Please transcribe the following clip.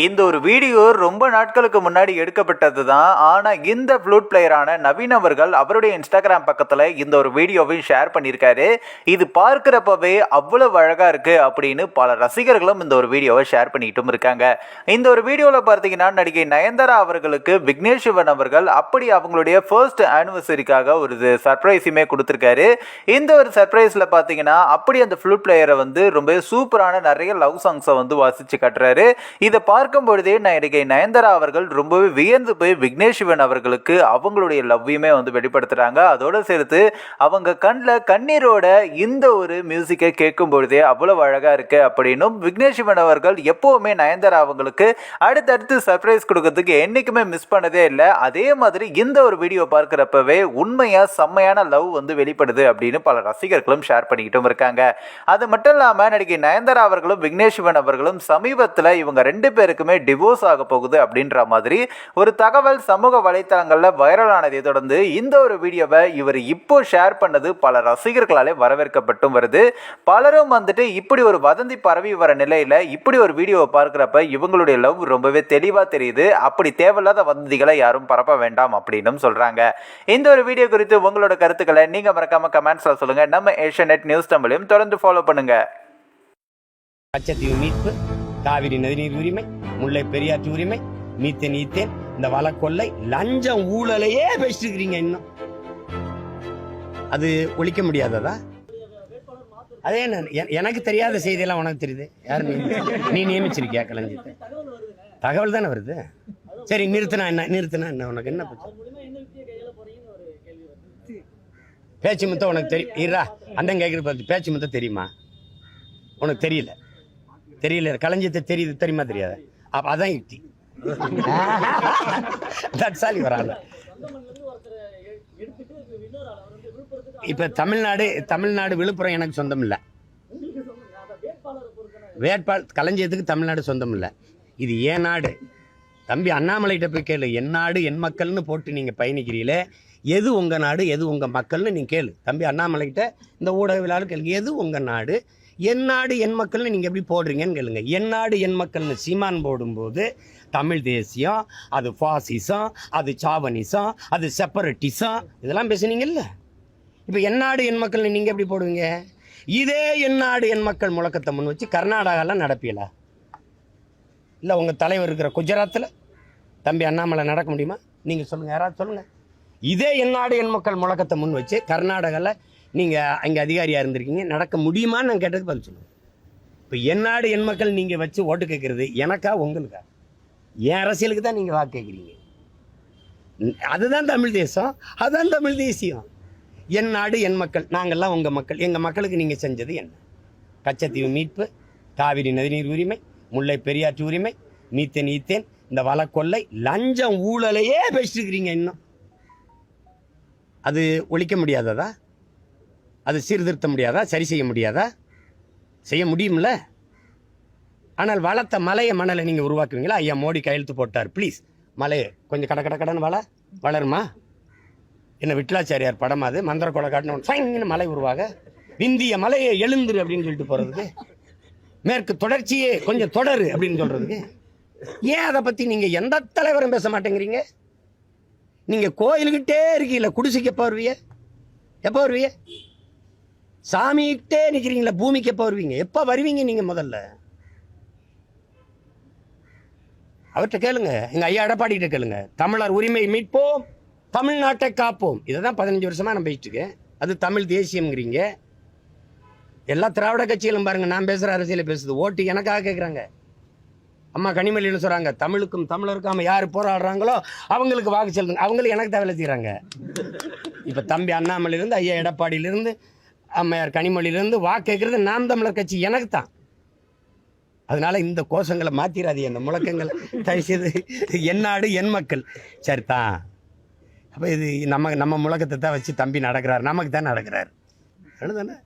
இந்த ஒரு வீடியோ ரொம்ப நாட்களுக்கு முன்னாடி எடுக்கப்பட்டது தான் ஆனால் இந்த ஃப்ளூட் பிளேயரான நவீன் அவர்கள் அவருடைய இன்ஸ்டாகிராம் பக்கத்தில் இந்த ஒரு வீடியோவையும் ஷேர் பண்ணியிருக்காரு. இது பார்க்குறப்பவே அவ்வளவு அழகாக இருக்குது அப்படின்னு பல ரசிகர்களும் இந்த ஒரு வீடியோவை ஷேர் பண்ணிக்கிட்டும் இருக்காங்க. இந்த ஒரு வீடியோவில் பார்த்தீங்கன்னா நடிகை நயன்தாரா அவர்களுக்கு விக்னேஷ் சிவன் அவர்கள் அப்படி அவங்களுடைய ஃபர்ஸ்ட் ஆனிவர்சரிக்காக ஒரு சர்ப்ரைஸுமே கொடுத்துருக்காரு. இந்த ஒரு சர்ப்ரைஸில் பார்த்தீங்கன்னா அப்படி அந்த ஃப்ளூட் பிளேயரை வந்து ரொம்ப சூப்பரான நிறைய லவ் சாங்ஸை வந்து வாசித்து காட்டுறாரு. இதை பார்க்கும் பொழுதே நடிகை நயன்தாரா அவர்கள் ரொம்பவே வியந்து போய் விக்னேஷ் சிவன் அவர்களுக்கு அவங்களுடைய லவ்வையுமே வந்து வெளிப்படுத்துகிறாங்க அதோடு சேர்த்து அவங்க கண்ணில் கண்ணீரோட இந்த ஒரு மியூசிக்கை கேட்கும் பொழுதே அவ்வளோ அழகாக இருக்கு அப்படின்னும் விக்னேஷ் சிவன் அவர்கள் எப்போவுமே நயன்தாரா அவங்களுக்கு அடுத்தடுத்து சர்ப்ரைஸ் கொடுக்கறதுக்கு என்றைக்குமே மிஸ் பண்ணதே இல்லை. அதே மாதிரி இந்த ஒரு வீடியோ பார்க்குறப்பவே உண்மையாக செம்மையான லவ் வந்து வெளிப்படுது அப்படின்னு பல ரசிகர்களும் ஷேர் பண்ணிக்கிட்டும் இருக்காங்க. அது மட்டும் இல்லாமல் நடிகை நயன்தாரா அவர்களும் விக்னேஷ் சிவன் அவர்களும் சமீபத்தில் இவங்க ரெண்டு பேரும் பேருக்குமே டிவோர்ஸ் ஆக போகுது அப்படின்ற மாதிரி ஒரு தகவல் சமூக வலைத்தளங்களில் வைரல் ஆனதை தொடர்ந்து இந்த ஒரு வீடியோவை இவர் இப்போ ஷேர் பண்ணது பல ரசிகர்களாலே வரவேற்கப்பட்டும் வருது. பலரும் வந்துட்டு இப்படி ஒரு வதந்தி பரவி வர நிலையில் இப்படி ஒரு வீடியோவை பார்க்குறப்ப இவங்களுடைய லவ் ரொம்பவே தெளிவாக தெரியுது. அப்படி தேவையில்லாத வதந்திகளை யாரும் பரப்ப வேண்டாம் அப்படின்னும் சொல்கிறாங்க இந்த ஒரு வீடியோ குறித்து உங்களோட கருத்துக்களை நீங்கள் மறக்காமல் கமெண்ட்ஸில் சொல்லுங்கள் நம்ம ஏஷியநெட் நியூஸ் தமிழையும் தொடர்ந்து ஃபாலோ பண்ணுங்கள் கச்சத்தீவு மீட்பு காவிரி நதிநீர் உரிமை முல்லை பெரியாற்று உரிமை மீத்தேன் ஈத்தேன் இந்த வழக்கொல்லை லஞ்சம் ஊழலையே பேசிட்டு இருக்கிறீங்க இன்னும். அது ஒழிக்க முடியாததா? அதே எனக்கு தெரியாத செய்தியெல்லாம் உனக்கு தெரியுது. யார் நீ நீ நியமிச்சிருக்கியா கலைஞர் தகவல் தானே வருது? சரி நிறுத்தினா என்ன நிறுத்தினா என்ன உனக்கு என்ன பேச்சு முத்தம் உனக்கு தெரியும் இரா அண்ணன் கேட்குற பார்த்து பேச்சு முத்தம் தெரியுமா? உனக்கு தெரியல. தெரியல களஞ்சியத்தை தெரியுது தெரியுமா தெரியாதா? அப்போ அதான் யுக்தி. தட்சாலி வராங்க இப்போ தமிழ்நாடு தமிழ்நாடு விழுப்புரம் எனக்கு சொந்தம் இல்லை. வேட்பாள் களஞ்சியத்துக்கு தமிழ்நாடு சொந்தம் இல்லை. இது ஏன் நாடு? தம்பி அண்ணாமலைகிட்ட போய் கேளு. என் நாடு என் மக்கள்னு போட்டு நீங்கள் பயணிக்கிறீங்களே. எது உங்கள் நாடு எது உங்கள் மக்கள்னு நீங்கள் கேளு. தம்பி அண்ணாமலைகிட்ட இந்த ஊடகவியலாளர் கேளு. எது உங்கள் நாடு என் நாடு என் மக்கள்னு நீங்கள் எப்படி போடுறீங்கன்னு கேளுங்க. என் நாடு என் மக்கள்னு சீமான் போடும்போது தமிழ் தேசியம் அது ஃபாசிசம் அது சாவனிசம் அது செப்பரட்டிசம் இதெல்லாம் பேசுனீங்கல்ல? இப்போ என் நாடு என் மக்கள்னு நீங்கள் எப்படி போடுவீங்க? இதே என் நாடு என் மக்கள் முழக்கத்தை முன் வச்சு கர்நாடகாலாம் நடப்பீங்களா இல்லை உங்கள் தலைவர் இருக்கிற குஜராத்தில் தம்பி அண்ணாமலை நடக்க முடியுமா? நீங்கள் சொல்லுங்கள் யாராவது சொல்லுங்கள் இதே என் நாடு என் மக்கள் முழக்கத்தை முன் வச்சு கர்நாடகாவில் நீங்கள் அங்கே அதிகாரியாக இருந்திருக்கீங்க நடக்க முடியுமான்னு நான் கேட்டதுக்கு பதில் சொல்லுங்கள் இப்போ என் நாடு என் மக்கள் நீங்கள் வச்சு ஓட்டு கேட்குறது எனக்கா உங்களுக்கா? என் அரசியலுக்கு தான் நீங்கள் வாக்கு கேட்குறீங்க அதுதான் தமிழ் தேசம் அதுதான் தமிழ் தேசியம். என் நாடு என் மக்கள் நாங்கள்லாம் உங்கள் மக்கள். எங்கள் மக்களுக்கு நீங்கள் செஞ்சது என்ன? கச்சத்தீவு மீட்பு காவிரி நதிநீர் உரிமை முல்லை பெரியாற்று உரிமை மீத்தேன் ஈத்தேன் இந்த வழக்கொல்லை லஞ்சம் ஊழலையே பேசிட்டுருக்கிறீங்க இன்னும். அது ஒழிக்க முடியாததா? அது சீர்திருத்த முடியாதா? சரி செய்ய முடியாதா? செய்ய முடியும்ல? ஆனால் வளர்த்த மலையை மணலை நீங்கள் உருவாக்குவீங்களா? ஐயா மோடி கையெழுத்து போட்டார் ப்ளீஸ் மலையை கொஞ்சம் கட கட கடன் வள வளருமா? என்ன விட்லாச்சாரியார் படமா அது? மந்திர கொலை காட்டின சைன்னு மலை உருவாக. இந்திய மலையை எழுந்துரு அப்படின்னு சொல்லிட்டு போகிறதுக்கு மேற்கு தொடர்ச்சியே கொஞ்சம் தொடரு அப்படின்னு சொல்கிறதுக்கு ஏன் அதை பற்றி நீங்கள் எந்த தலைவரும் பேச மாட்டேங்கிறீங்க? நீங்கள் கோயிலுக்கிட்டே இருக்கீங்கள குடிசைக்கு எப்போ வருவிய? எப்போ வருவிய? சாமிகிட்டே நிற்கிறீங்களா பூமிக்கு எப்போ வருவீங்க? எப்போ வருவீங்க நீங்கள் முதல்ல? அவர்கிட்ட கேளுங்க. எங்கள் ஐயா எடப்பாடிகிட்ட கேளுங்க. தமிழர் உரிமை மீட்போம் தமிழ்நாட்டை காப்போம். இதை தான் பதினஞ்சு வருஷமாக நான் பேசிட்டு இருக்கேன் அது தமிழ் தேசியம்ங்கிறீங்க. எல்லா திராவிட கட்சிகளும் பாருங்க நான் பேசுகிற அரசியலை பேசுது. ஓட்டு எனக்காக கேட்குறாங்க அம்மா கனிமொழியில் சொல்கிறாங்க தமிழுக்கும் தமிழருக்கும் யார் போராடுறாங்களோ அவங்களுக்கு வாக்கு செலுத்துங்க. அவங்களும் எனக்கு தேவை செய்கிறாங்க இப்போ தம்பி அண்ணாமலையிலேருந்து ஐயா எடப்பாடியிலேருந்து அம்மையார் கனிமொழியிலேருந்து வாக்கு கேட்குறது நாம் தமிழர் கட்சி எனக்கு தான் அதனால இந்த கோஷங்களை மாத்திராதீங்க அந்த முழக்கங்களை. தயவுசெய்து என் நாடு என் மக்கள். சரிதான் அப்போ இது நம்ம நம்ம முழக்கத்தை தான் வச்சு தம்பி நடக்கிறார். நமக்கு தான் நடக்கிறார். அவ்வளோதானே